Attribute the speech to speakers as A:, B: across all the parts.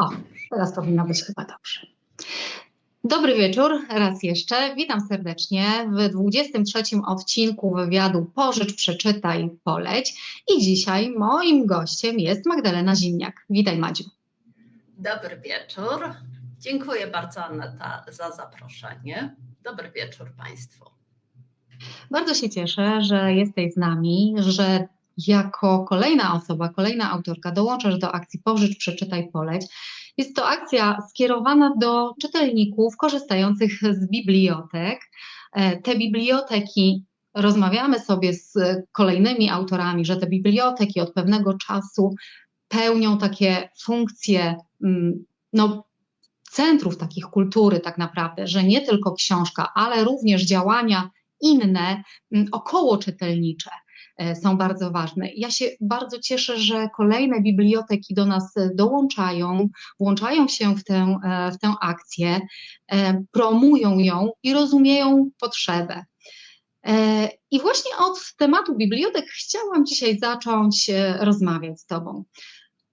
A: O, teraz powinno być chyba dobrze. Dobry wieczór, raz jeszcze. Witam serdecznie w 23 odcinku wywiadu Pożycz, Przeczytaj, Poleć. I dzisiaj moim gościem jest Magdalena Zimniak. Witaj Madziu.
B: Dobry wieczór. Dziękuję bardzo Aneta za zaproszenie. Dobry wieczór Państwu.
A: Bardzo się cieszę, że jesteś z nami, że jako kolejna osoba, kolejna autorka dołączasz do akcji Pożycz, Przeczytaj, Poleć. Jest to akcja skierowana do czytelników korzystających z bibliotek. E, te biblioteki, rozmawiamy sobie z kolejnymi autorami, że te biblioteki od pewnego czasu pełnią takie funkcje mm, no, centrów takich kultury tak naprawdę, że nie tylko książka, ale również działania inne, mm, około czytelnicze są bardzo ważne. Ja się bardzo cieszę, że kolejne biblioteki do nas dołączają, włączają się w tę, e, w tę akcję, e, promują ją i rozumieją potrzebę. I właśnie od tematu bibliotek chciałam dzisiaj zacząć rozmawiać z Tobą.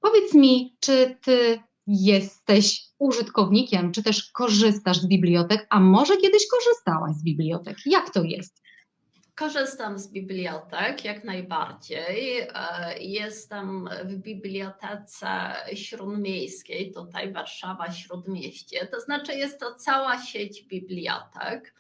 A: Powiedz mi, czy Ty jesteś użytkownikiem, czy też korzystasz z bibliotek, a może kiedyś korzystałaś z bibliotek? Jak to jest?
B: Korzystam z bibliotek jak najbardziej. E, jestem w bibliotece śródmiejskiej, tutaj Warszawa Śródmieście. To znaczy, jest to cała sieć bibliotek.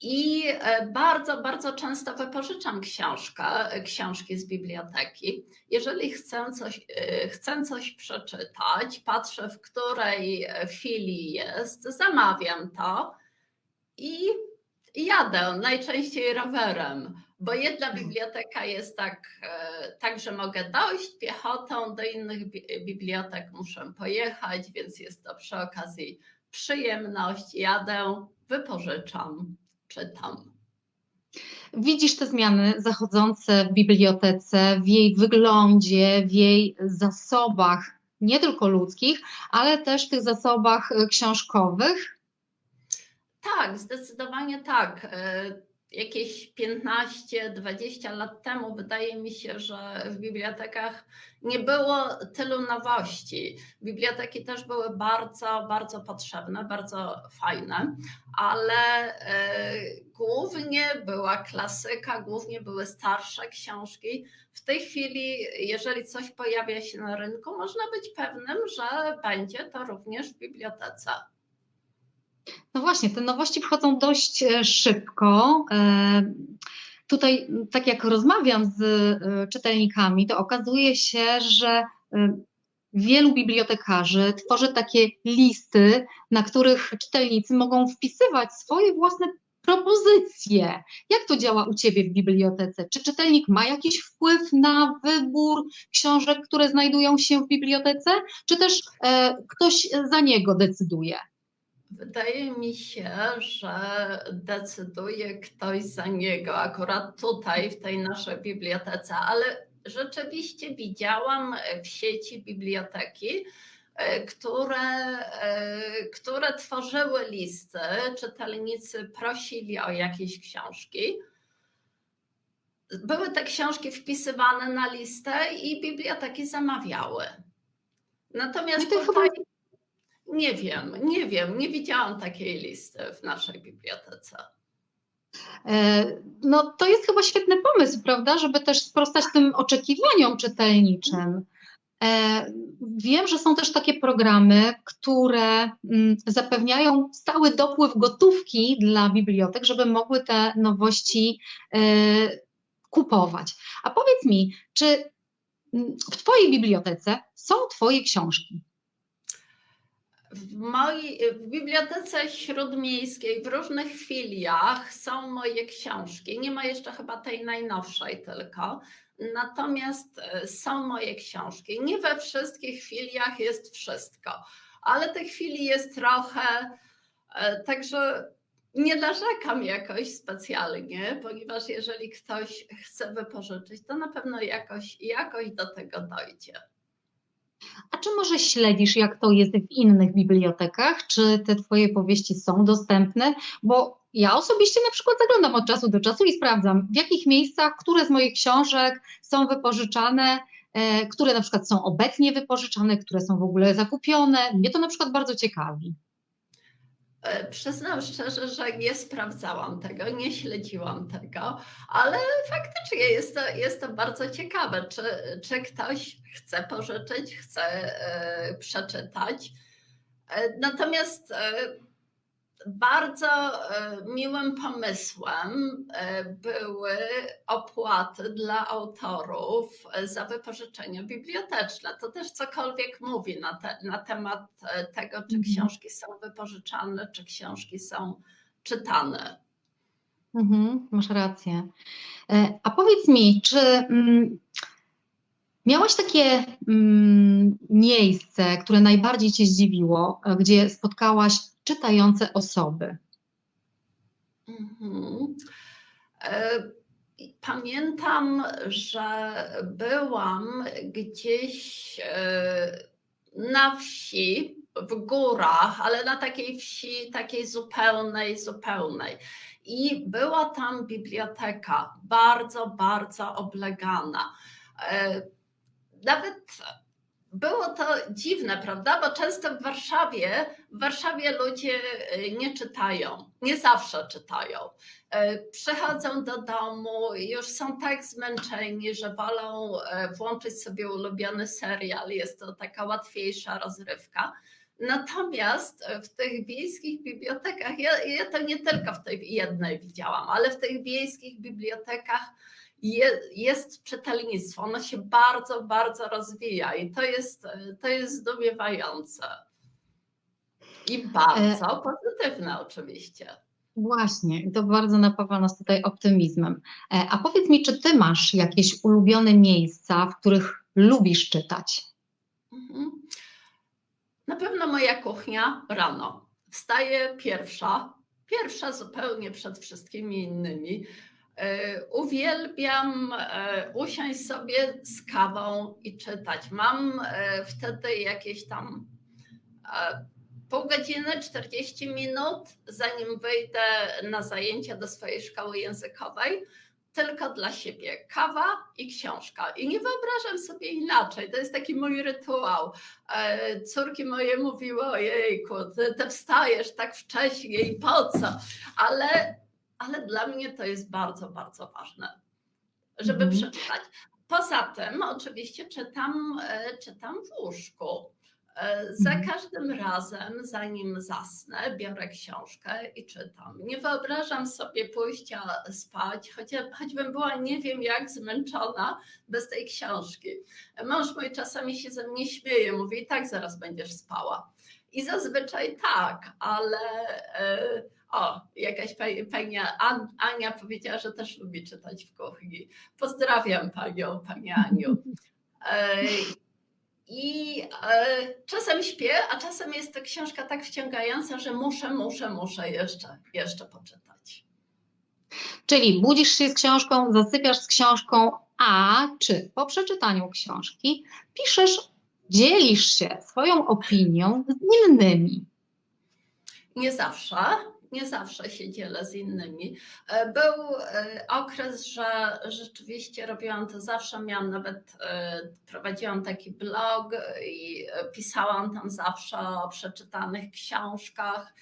B: I e, bardzo, bardzo często wypożyczam książkę, książki z biblioteki. Jeżeli chcę coś, e, chcę coś przeczytać, patrzę w której chwili jest, zamawiam to i jadę, najczęściej rowerem, bo jedna mhm. biblioteka jest tak, e, tak, że mogę dojść piechotą, do innych bibliotek muszę pojechać, więc jest to przy okazji przyjemność. Jadę, wypożyczam czytam.
A: Widzisz te zmiany zachodzące w bibliotece, w jej wyglądzie, w jej zasobach, nie tylko ludzkich, ale też w tych zasobach e, książkowych?
B: Tak, zdecydowanie tak. E, jakieś 15-20 lat temu wydaje mi się, że w bibliotekach nie było tylu nowości. Biblioteki też były bardzo, bardzo potrzebne, bardzo fajne, ale e, głównie była klasyka, głównie były starsze książki. W tej chwili, jeżeli coś pojawia się na rynku, można być pewnym, że będzie to również w bibliotece.
A: No właśnie, te nowości wchodzą dość e, szybko. E, tutaj, tak jak rozmawiam z e, czytelnikami, to okazuje się, że wielu bibliotekarzy tworzy takie listy, na których czytelnicy mogą wpisywać swoje własne propozycje. Jak to działa u Ciebie w bibliotece? Czy czytelnik ma jakiś wpływ na wybór książek, które znajdują się w bibliotece, czy też e, ktoś za niego decyduje?
B: Wydaje mi się, że decyduje ktoś za niego, akurat tutaj, w tej naszej bibliotece, ale rzeczywiście widziałam w sieci biblioteki, e, które, e, które tworzyły listy. Czytelnicy prosili o jakieś książki. Były te książki wpisywane na listę i biblioteki zamawiały. Natomiast no tutaj. Nie wiem, nie wiem, nie widziałam takiej listy w naszej bibliotece.
A: E, no to jest chyba świetny pomysł, prawda, żeby też sprostać tym oczekiwaniom czytelniczym. E, wiem, że są też takie programy, które mm, zapewniają stały dopływ gotówki dla bibliotek, żeby mogły te nowości e, kupować. A powiedz mi, czy mm, w Twojej bibliotece są Twoje książki?
B: W, mojej, w Bibliotece Śródmiejskiej w różnych filiach są moje książki. Nie ma jeszcze chyba tej najnowszej tylko. Natomiast e, są moje książki. Nie we wszystkich filiach jest wszystko, ale tych chwili jest trochę. E, także nie narzekam jakoś specjalnie, ponieważ jeżeli ktoś chce wypożyczyć, to na pewno jakoś, jakoś do tego dojdzie.
A: A czy może śledzisz, jak to jest w innych bibliotekach? Czy te Twoje powieści są dostępne? Bo ja osobiście na przykład zaglądam od czasu do czasu i sprawdzam, w jakich miejscach, które z moich książek są wypożyczane. e, które na przykład są obecnie wypożyczane, które są w ogóle zakupione. Mnie to na przykład bardzo ciekawi.
B: E, przyznam szczerze, że nie sprawdzałam tego, nie śledziłam tego, ale faktycznie jest to, jest to bardzo ciekawe, czy, czy ktoś chce pożyczyć, chce e, przeczytać. E, natomiast bardzo e, miłym pomysłem e, były opłaty dla autorów e, za wypożyczenia biblioteczne. To też cokolwiek mówi na, te, na temat tego, czy mhm. książki są wypożyczane, czy książki są czytane.
A: Mhm, masz rację. A powiedz mi, czy mm, miałaś takie mm, miejsce, które najbardziej Cię zdziwiło, gdzie spotkałaś czytające osoby? Mhm.
B: E, pamiętam, że byłam gdzieś e, na wsi, w górach, ale na takiej wsi, takiej zupełnej, zupełnej. I była tam biblioteka, bardzo, bardzo oblegana. Nawet było to dziwne, prawda? Bo często w Warszawie, w Warszawie ludzie y, nie czytają, nie zawsze czytają. Y, przychodzą do domu, już są tak zmęczeni, że wolą y, włączyć sobie ulubiony serial. Jest to taka łatwiejsza rozrywka. Natomiast w tych wiejskich bibliotekach, ja, ja to nie tylko w tej jednej widziałam, ale w tych wiejskich bibliotekach je, jest czytelnictwo, ono się bardzo, bardzo rozwija i to jest, to jest zdumiewające. I bardzo e... pozytywne oczywiście.
A: Właśnie, to bardzo napawa nas tutaj optymizmem. E, a powiedz mi, czy ty masz jakieś ulubione miejsca, w których lubisz czytać? Mhm.
B: Na pewno moja kuchnia rano. Wstaję pierwsza, pierwsza zupełnie przed wszystkimi innymi. E, uwielbiam e, usiąść sobie z kawą i czytać. Mam e, wtedy jakieś tam pół godziny, 40 minut, zanim wyjdę na zajęcia do swojej szkoły językowej, tylko dla siebie. Kawa i książka. I nie wyobrażam sobie inaczej. To jest taki mój rytuał. Córki moje mówiły, ojejku, ty, ty wstajesz tak wcześnie i po co? Ale ale dla mnie to jest bardzo, bardzo ważne, żeby mhm. przeczytać. Poza tym, oczywiście, czytam, e, czytam w łóżku. E, za mhm. każdym razem, zanim zasnę, biorę książkę i czytam. Nie wyobrażam sobie pójścia spać, choć, choćbym była nie wiem jak zmęczona bez tej książki. Mąż mój czasami się ze mnie śmieje, mówi: i tak zaraz będziesz spała. I zazwyczaj tak, ale. Yy, o, jakaś pani, pani Ania powiedziała, że też lubi czytać w kuchni. Pozdrawiam panią, pani Aniu. I e, czasem śpię, a czasem jest to książka tak wciągająca, że muszę, muszę, muszę jeszcze, jeszcze poczytać.
A: Czyli budzisz się z książką, zasypiasz z książką, a czy po przeczytaniu książki piszesz, dzielisz się swoją opinią z innymi?
B: Nie zawsze nie zawsze się dzielę z innymi. E, był e, okres, że rzeczywiście robiłam to zawsze, miałam nawet, e, prowadziłam taki blog i pisałam tam zawsze o przeczytanych książkach.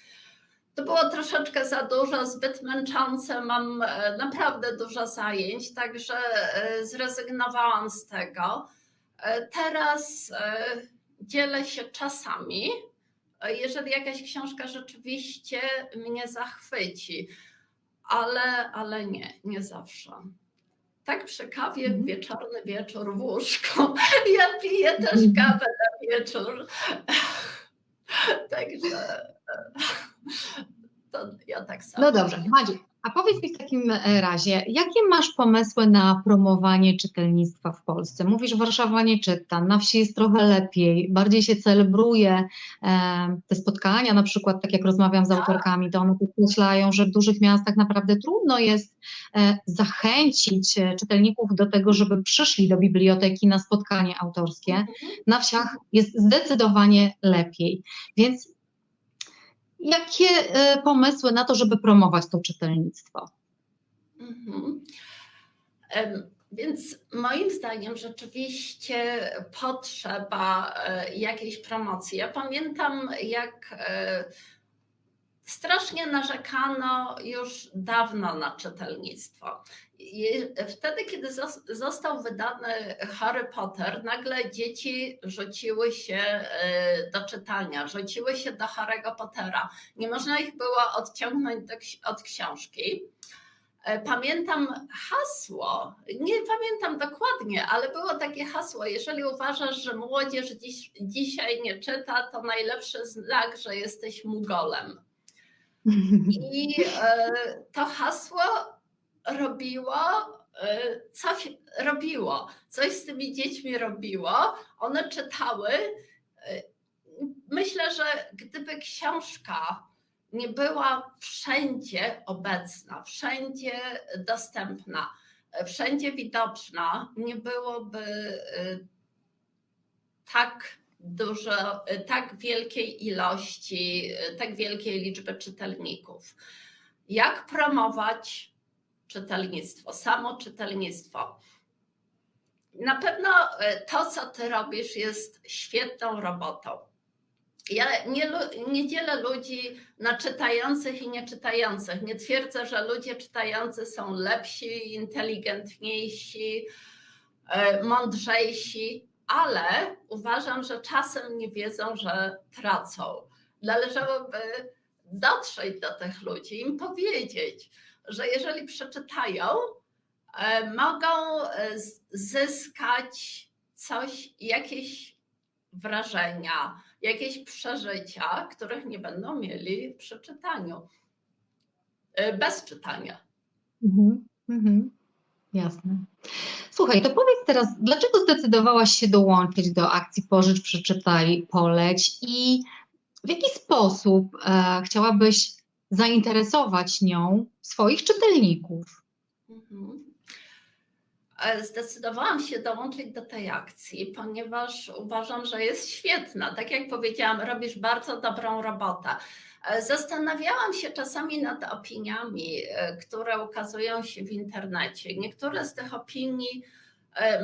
B: To było troszeczkę za dużo, zbyt męczące, mam naprawdę dużo zajęć, także zrezygnowałam z tego. Teraz dzielę się czasami, jeżeli jakaś książka rzeczywiście mnie zachwyci, ale, ale nie, nie zawsze. Tak przy kawie mm. wieczorny wieczór w łóżku. Ja piję też mhm. kawę na wieczór. Także to ja tak samo.
A: No dobrze, Madzi, a powiedz mi w takim e, razie, jakie masz pomysły na promowanie czytelnictwa w Polsce? Mówisz, Warszawa nie czyta, na wsi jest trochę lepiej, bardziej się celebruje e, te spotkania, na przykład tak jak rozmawiam z autorkami, to one podkreślają, że w dużych miastach naprawdę trudno jest e, zachęcić czytelników do tego, żeby przyszli do biblioteki na spotkanie autorskie. Mhm. Na wsiach jest zdecydowanie lepiej. Więc Jakie e, pomysły na to, żeby promować to czytelnictwo? Mhm.
B: Więc moim zdaniem rzeczywiście potrzeba e, jakiejś promocji. Ja pamiętam, jak e, strasznie narzekano już dawno na czytelnictwo. Wtedy, kiedy został wydany Harry Potter, nagle dzieci rzuciły się e, do czytania, rzuciły się do Harry'ego Pottera. Nie można ich było odciągnąć od książki. E, pamiętam hasło, nie pamiętam dokładnie, ale było takie hasło: jeżeli uważasz, że młodzież dziś, dzisiaj nie czyta, to najlepszy znak, że jesteś mugolem. I e, to hasło robiło, e, coś robiło, coś z tymi dziećmi robiło. One czytały. Myślę, że gdyby książka nie była wszędzie obecna, wszędzie dostępna, wszędzie widoczna, nie byłoby tak dużo, tak wielkiej ilości, tak wielkiej liczby czytelników. Jak promować czytelnictwo, samo czytelnictwo? Na pewno to, co ty robisz, jest świetną robotą ja nie, nie dzielę ludzi na czytających i nieczytających. Nie twierdzę, że ludzie czytający są lepsi, inteligentniejsi, e, mądrzejsi, ale uważam, że czasem nie wiedzą, że tracą. Należałoby dotrzeć do tych ludzi, im powiedzieć, że jeżeli przeczytają, e, mogą e, zyskać coś, jakieś wrażenia, jakieś przeżycia, których nie będą mieli przy czytaniu, e, bez czytania.
A: Mhm, mhm. Jasne. Słuchaj, to powiedz teraz, dlaczego zdecydowałaś się dołączyć do akcji Pożycz, Przeczytaj, Poleć i w jaki sposób e, chciałabyś zainteresować nią swoich czytelników? Mhm.
B: E, zdecydowałam się dołączyć do tej akcji, ponieważ uważam, że jest świetna. Tak jak powiedziałam, robisz bardzo dobrą robotę. E, zastanawiałam się czasami nad opiniami, e, które ukazują się w internecie. Niektóre z tych opinii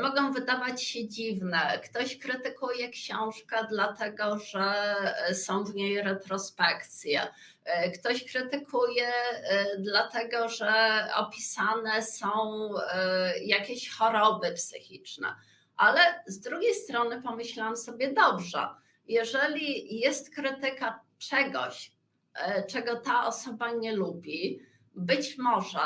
B: mogą wydawać się dziwne. Ktoś krytykuje książkę dlatego, że są w niej retrospekcje. E, ktoś krytykuje e, dlatego, że opisane są e, jakieś choroby psychiczne. Ale z drugiej strony pomyślałam sobie, dobrze, jeżeli jest krytyka czegoś, czego ta osoba nie lubi, być może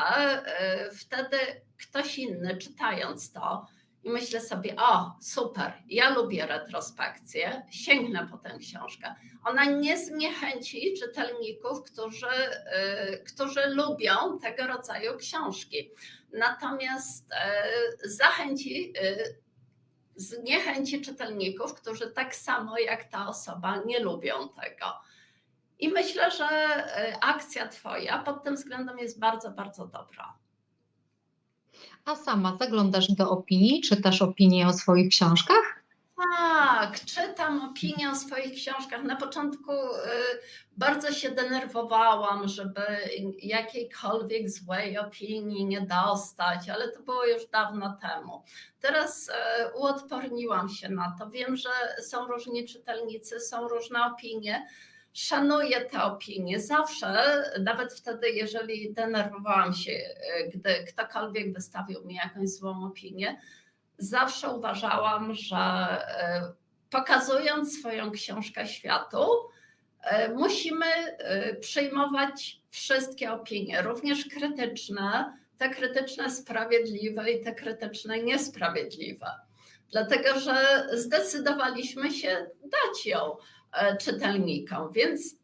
B: wtedy ktoś inny czytając to, i myślę sobie, o super, ja lubię retrospekcję, sięgnę po tę książkę. Ona nie zniechęci czytelników, którzy, y, którzy lubią tego rodzaju książki. Natomiast y, zachęci, y, zniechęci czytelników, którzy tak samo jak ta osoba nie lubią tego. I myślę, że akcja Twoja pod tym względem jest bardzo, bardzo dobra.
A: A sama zaglądasz do opinii, czytasz opinie o swoich książkach?
B: Tak, czytam opinie o swoich książkach. Na początku y, bardzo się denerwowałam, żeby jakiejkolwiek złej opinii nie dostać, ale to było już dawno temu. Teraz y, uodporniłam się na to. Wiem, że są różni czytelnicy, są różne opinie szanuję te opinie. Zawsze, nawet wtedy, jeżeli denerwowałam się, e, gdy ktokolwiek wystawił mi jakąś złą opinię, zawsze uważałam, że e, pokazując swoją książkę światu, e, musimy przyjmować wszystkie opinie, również krytyczne, te krytyczne sprawiedliwe i te krytyczne niesprawiedliwe. Dlatego, że zdecydowaliśmy się dać ją. E, czytelnikom. Więc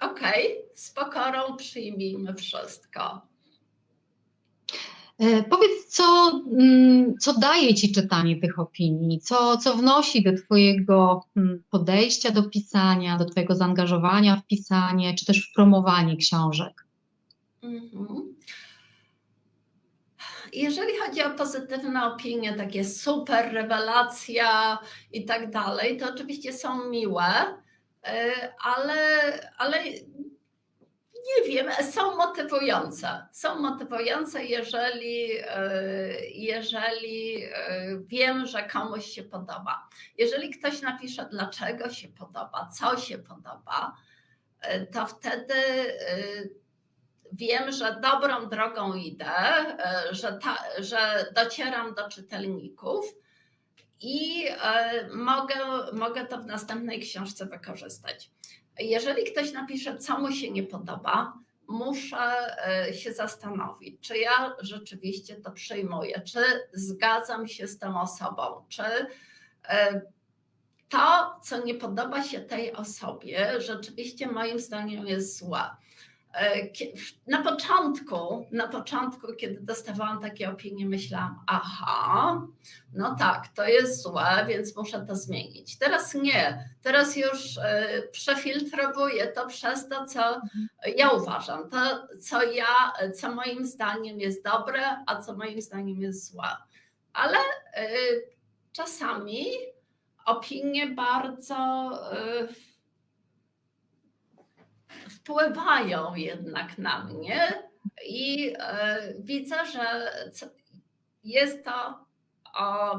B: okej, okay, z pokorą przyjmijmy wszystko.
A: E, powiedz, co, mm, co daje Ci czytanie tych opinii, co, co wnosi do Twojego mm, podejścia do pisania, do Twojego zaangażowania w pisanie, czy też w promowanie książek? Mhm.
B: Jeżeli chodzi o pozytywne opinie, takie super, rewelacja i tak dalej, to oczywiście są miłe, e, ale, ale Nie wiem, są motywujące. Są motywujące, jeżeli, e, jeżeli e, wiem, że komuś się podoba. Jeżeli ktoś napisze, dlaczego się podoba, co się podoba, to wtedy wiem, że dobrą drogą idę, że, ta, że docieram do czytelników i mogę, mogę to w następnej książce wykorzystać. Jeżeli ktoś napisze, co mu się nie podoba, muszę e, się zastanowić, czy ja rzeczywiście to przyjmuję, czy zgadzam się z tą osobą, czy e, to, co nie podoba się tej osobie, rzeczywiście moim zdaniem jest złe. E, na początku, na początku, kiedy dostawałam takie opinie, myślałam, aha, no tak, to jest złe, więc muszę to zmienić. Teraz nie, teraz już e, przefiltrowuję to przez to, co ja uważam, to, co ja, co moim zdaniem jest dobre, a co moim zdaniem jest złe. Ale e, czasami opinie bardzo wpływają jednak na mnie i e, widzę, że jest to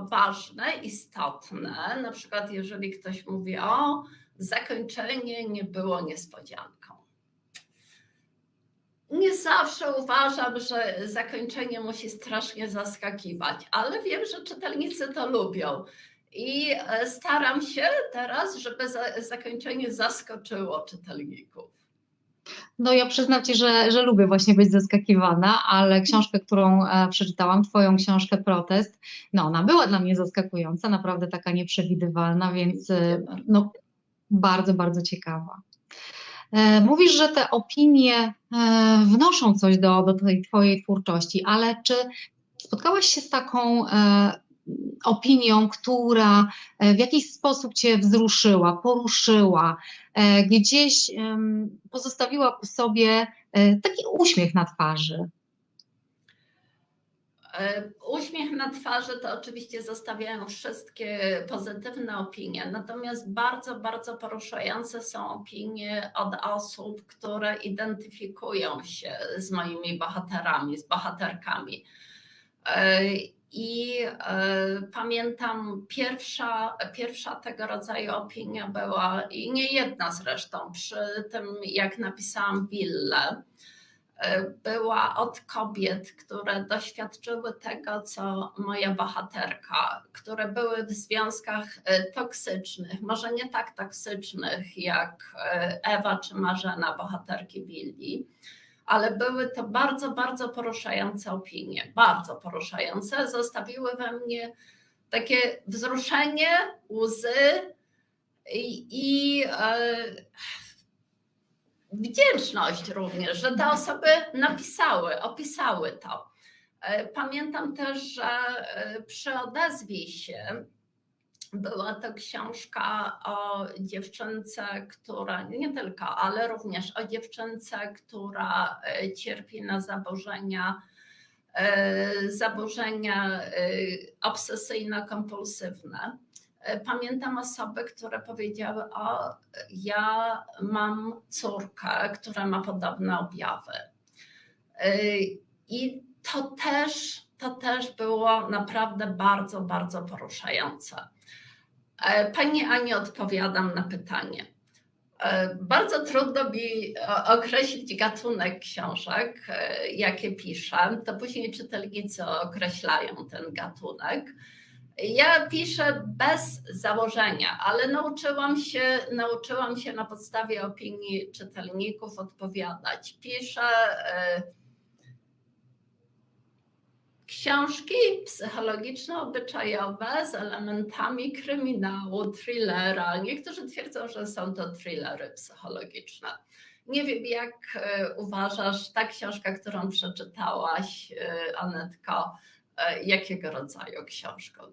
B: ważne, istotne. Na przykład, jeżeli ktoś mówi, o, zakończenie nie było niespodzianką. Nie zawsze uważam, że zakończenie musi strasznie zaskakiwać, ale wiem, że czytelnicy to lubią. I e, staram się teraz, żeby zakończenie zaskoczyło czytelników.
A: No ja przyznam Ci, że, że lubię właśnie być zaskakiwana, ale książkę, którą e, przeczytałam, Twoją książkę Protest, no ona była dla mnie zaskakująca, naprawdę taka nieprzewidywalna, więc e, no, bardzo, bardzo ciekawa. E, mówisz, że te opinie wnoszą coś do, do tej Twojej twórczości, ale czy spotkałaś się z taką opinią, która w jakiś sposób Cię wzruszyła, poruszyła, E, gdzieś pozostawiła po sobie e, taki uśmiech na twarzy.
B: E, uśmiech na twarzy to oczywiście zostawiają wszystkie pozytywne opinie, natomiast bardzo, bardzo poruszające są opinie od osób, które identyfikują się z moimi bohaterami, z bohaterkami. I y, pamiętam, pierwsza, pierwsza tego rodzaju opinia była, i nie jedna zresztą, przy tym jak napisałam willę, y, była od kobiet, które doświadczyły tego, co moja bohaterka, które były w związkach y, toksycznych, może nie tak toksycznych jak Ewa czy Marzena, bohaterki willi ale były to bardzo, bardzo poruszające opinie, bardzo poruszające. Zostawiły we mnie takie wzruszenie, łzy i, i e, wdzięczność również, że te osoby napisały, opisały to. E, pamiętam też, że e, przy odezwie się była to książka o dziewczynce, która nie tylko, ale również o dziewczynce, która e, cierpi na zaburzenia, e, zaburzenia e, obsesyjno-kompulsywne. Pamiętam osoby, które powiedziały: O, ja mam córkę, która ma podobne objawy. I to też, to też było naprawdę bardzo, bardzo poruszające. E, pani Ani odpowiadam na pytanie. E, bardzo trudno mi określić gatunek książek, e, jakie piszę. To później czytelnicy określają ten gatunek. Ja piszę bez założenia, ale nauczyłam się, nauczyłam się na podstawie opinii czytelników odpowiadać. Piszę Książki psychologiczno-obyczajowe z elementami kryminału, thrillera. Niektórzy twierdzą, że są to thrillery psychologiczne. Nie wiem, jak e, uważasz, ta książka, którą przeczytałaś, e, Anetko, e, jakiego rodzaju książką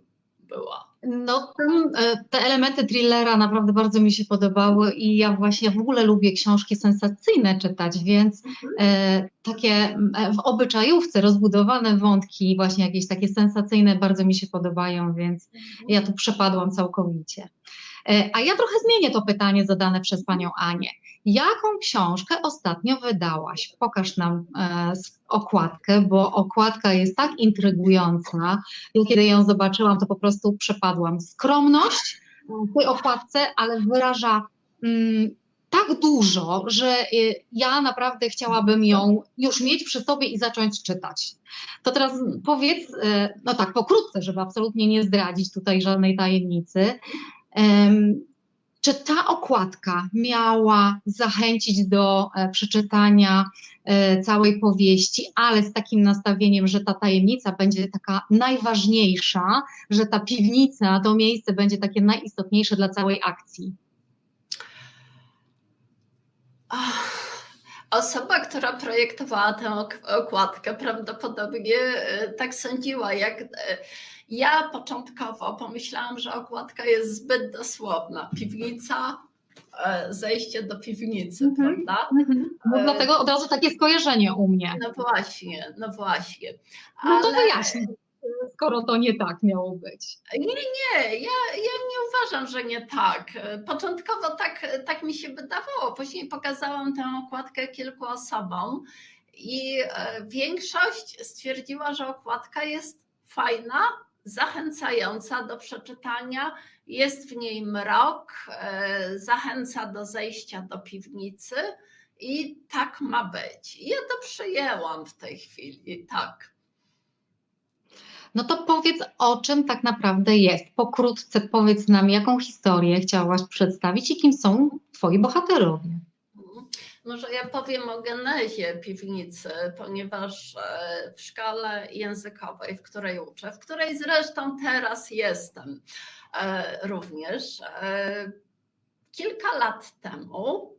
B: była?
A: No, e, te elementy thrillera naprawdę bardzo mi się podobały i ja właśnie w ogóle lubię książki sensacyjne czytać, więc e, takie e, w obyczajówce rozbudowane wątki, właśnie jakieś takie sensacyjne bardzo mi się podobają, więc ja tu przepadłam całkowicie. E, A ja trochę zmienię to pytanie zadane przez panią Anię. Jaką książkę ostatnio wydałaś? Pokaż nam e, okładkę, bo okładka jest tak intrygująca. Ja kiedy ją zobaczyłam, to po prostu przepadłam. Skromność w tej okładce, ale wyraża mm, tak dużo, że ja naprawdę chciałabym ją już mieć przy sobie i zacząć czytać. To teraz powiedz, e, no tak, pokrótce, żeby absolutnie nie zdradzić tutaj żadnej tajemnicy. Czy ta okładka miała zachęcić do e, przeczytania e, całej powieści, ale z takim nastawieniem, że ta tajemnica będzie taka najważniejsza, że ta piwnica, to miejsce będzie takie najistotniejsze dla całej akcji?
B: Osoba, która projektowała tę ok- okładkę, prawdopodobnie e, tak sądziła, jak ja początkowo pomyślałam, że okładka jest zbyt dosłowna. Piwnica, e, zejście do piwnicy,
A: Mhm.
B: prawda?
A: No
B: E,
A: dlatego od razu takie skojarzenie u mnie.
B: No właśnie, no właśnie.
A: No to
B: Ale-
A: wyjaśnij, skoro to nie tak miało być.
B: Nie, nie, ja, ja nie uważam, że nie tak. Początkowo tak, tak mi się wydawało. Później pokazałam tę okładkę kilku osobom i e, większość stwierdziła, że okładka jest fajna, zachęcająca do przeczytania. Jest w niej mrok, e, zachęca do zejścia do piwnicy i tak ma być. Ja to przyjęłam w tej chwili, tak.
A: No to powiedz, o czym tak naprawdę jest. Pokrótce powiedz nam, jaką historię chciałaś przedstawić i kim są twoi bohaterowie.
B: Może ja powiem o genezie piwnicy, ponieważ e, w szkole językowej, w której uczę, w której zresztą teraz jestem e, również, e, kilka lat temu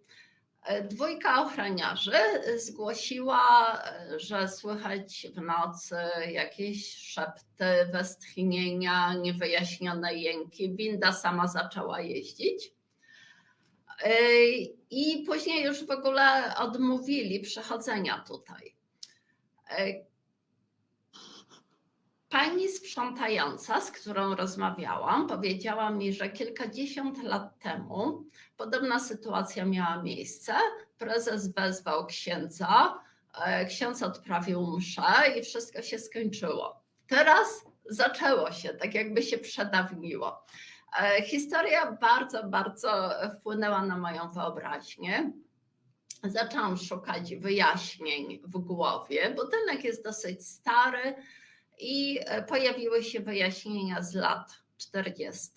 B: dwójka ochroniarzy zgłosiła, że słychać w nocy jakieś szepty, westchnienia, niewyjaśnione jęki. Winda sama zaczęła jeździć. Ej, I później już w ogóle odmówili przechodzenia tutaj. Ej, Pani sprzątająca, z którą rozmawiałam, powiedziała mi, że kilkadziesiąt lat temu podobna sytuacja miała miejsce. Prezes wezwał księdza, e, ksiądz odprawił mszę i wszystko się skończyło. Teraz zaczęło się, tak jakby się przedawniło. E, Historia bardzo, bardzo wpłynęła na moją wyobraźnię. Zaczęłam szukać wyjaśnień w głowie. Budynek jest dosyć stary i e, pojawiły się wyjaśnienia z lat 40.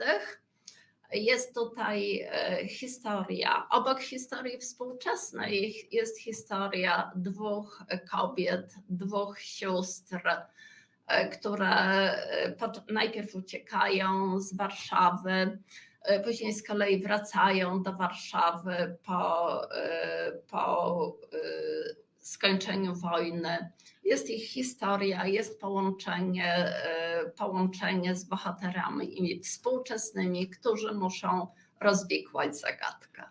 B: Jest tutaj e, historia, obok historii współczesnej jest historia dwóch kobiet, dwóch sióstr, które e, najpierw uciekają z Warszawy, e, później z kolei wracają do Warszawy po, e, po e, skończeniu wojny. Jest ich historia, jest połączenie, e, połączenie z bohaterami współczesnymi, którzy muszą rozwikłać zagadkę.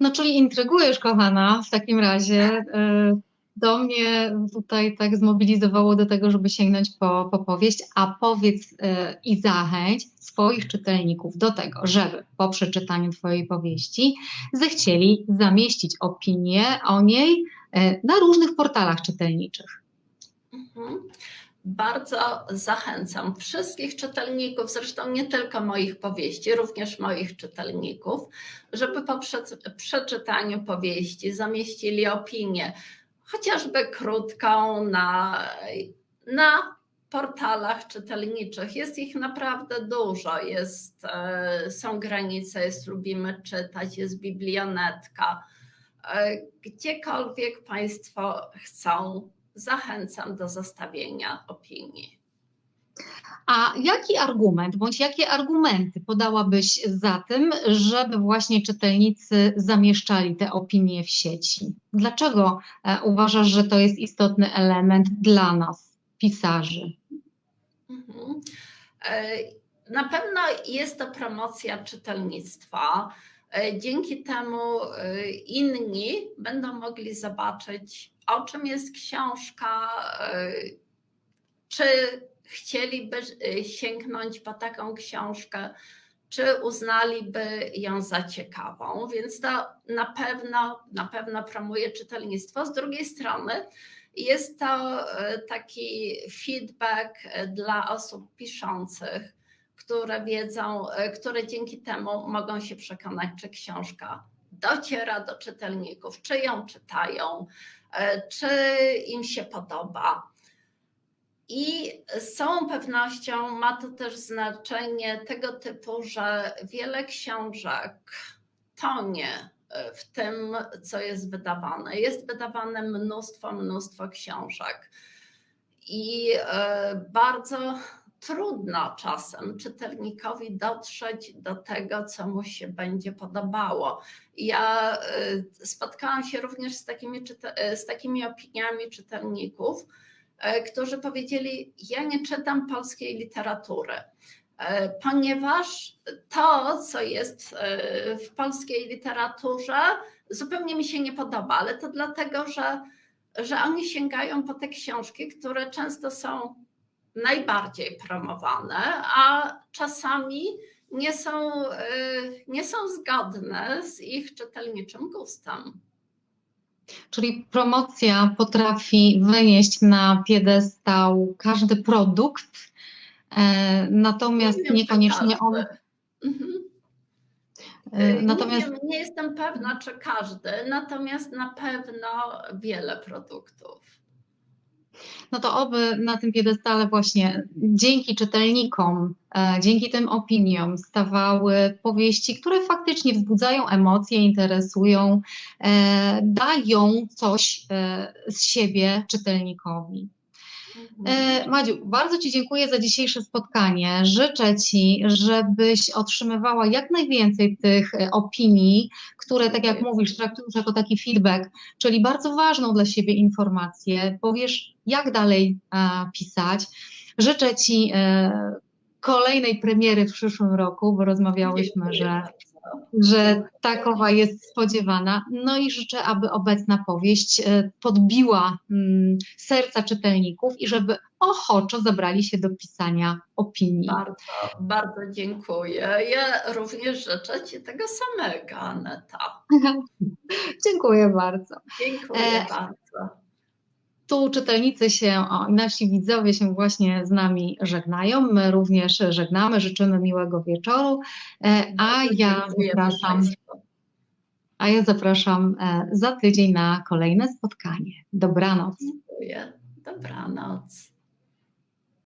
A: No czyli intrygujesz, kochana, w takim razie. e, To mnie tutaj tak zmobilizowało do tego, żeby sięgnąć po, po powieść, a powiedz e, i zachęć swoich czytelników do tego, żeby po przeczytaniu Twojej powieści zechcieli zamieścić opinię o niej e, na różnych portalach czytelniczych.
B: Mhm. Bardzo zachęcam wszystkich czytelników, zresztą nie tylko moich powieści, również moich czytelników, żeby po prze- przeczytaniu powieści zamieścili opinię, chociażby krótką na, na portalach czytelniczych. Jest ich naprawdę dużo. Jest, e, są granice, jest Lubimy Czytać, jest Biblionetka. E, Gdziekolwiek Państwo chcą, zachęcam do zostawienia opinii.
A: A jaki argument, bądź jakie argumenty podałabyś za tym, żeby właśnie czytelnicy zamieszczali te opinie w sieci? Dlaczego e, uważasz, że to jest istotny element dla nas, pisarzy?
B: Mhm. E, Na pewno jest to promocja czytelnictwa. E, Dzięki temu inni będą mogli zobaczyć, o czym jest książka, czy chcieliby y, sięgnąć po taką książkę, czy uznaliby ją za ciekawą, więc to na pewno, na pewno promuje czytelnictwo. Z drugiej strony jest to y, taki feedback dla osób piszących, które wiedzą, które dzięki temu mogą się przekonać, czy książka dociera do czytelników, czy ją czytają, e, czy im się podoba. I z całą pewnością ma to też znaczenie tego typu, że wiele książek tonie e, w tym, co jest wydawane. Jest wydawane mnóstwo, mnóstwo książek. I e, bardzo trudno czasem czytelnikowi dotrzeć do tego, co mu się będzie podobało. Ja y, spotkałam się również z takimi, z takimi opiniami czytelników, którzy powiedzieli: Ja nie czytam polskiej literatury. Ponieważ to, co jest w polskiej literaturze, zupełnie mi się nie podoba, ale to dlatego, że, że oni sięgają po te książki, które często są najbardziej promowane, a czasami nie są, nie są zgodne z ich czytelniczym gustem.
A: Czyli promocja potrafi wynieść na piedestał każdy produkt, e, natomiast nie niekoniecznie on. Mhm.
B: E, natomiast... Nie, wiem, nie jestem pewna, czy każdy, natomiast na pewno wiele produktów
A: no to oby na tym piedestale właśnie dzięki czytelnikom, e, dzięki tym opiniom stawały powieści, które faktycznie wzbudzają emocje, interesują, e, dają coś e, z siebie czytelnikowi. E, Madziu, bardzo Ci dziękuję za dzisiejsze spotkanie. Życzę Ci, żebyś otrzymywała jak najwięcej tych e, opinii, które, tak jak mówisz, traktujesz jako taki feedback, czyli bardzo ważną dla siebie informację. Powiesz, jak dalej pisać. Życzę Ci e, kolejnej premiery w przyszłym roku, bo rozmawiałyśmy, że że takowa jest spodziewana. No i życzę, aby obecna powieść e, podbiła mm, serca czytelników i żeby ochoczo zabrali się do pisania opinii.
B: Bardzo, bardzo dziękuję. Ja również życzę Ci tego samego, Aneta.
A: dziękuję bardzo.
B: Dziękuję e, bardzo.
A: Tu czytelnicy się, o, nasi widzowie się właśnie z nami żegnają. My również żegnamy, życzymy miłego wieczoru, e, a ja zapraszam. A ja zapraszam za tydzień na kolejne spotkanie. Dobranoc.
B: Dziękuję. Dobranoc.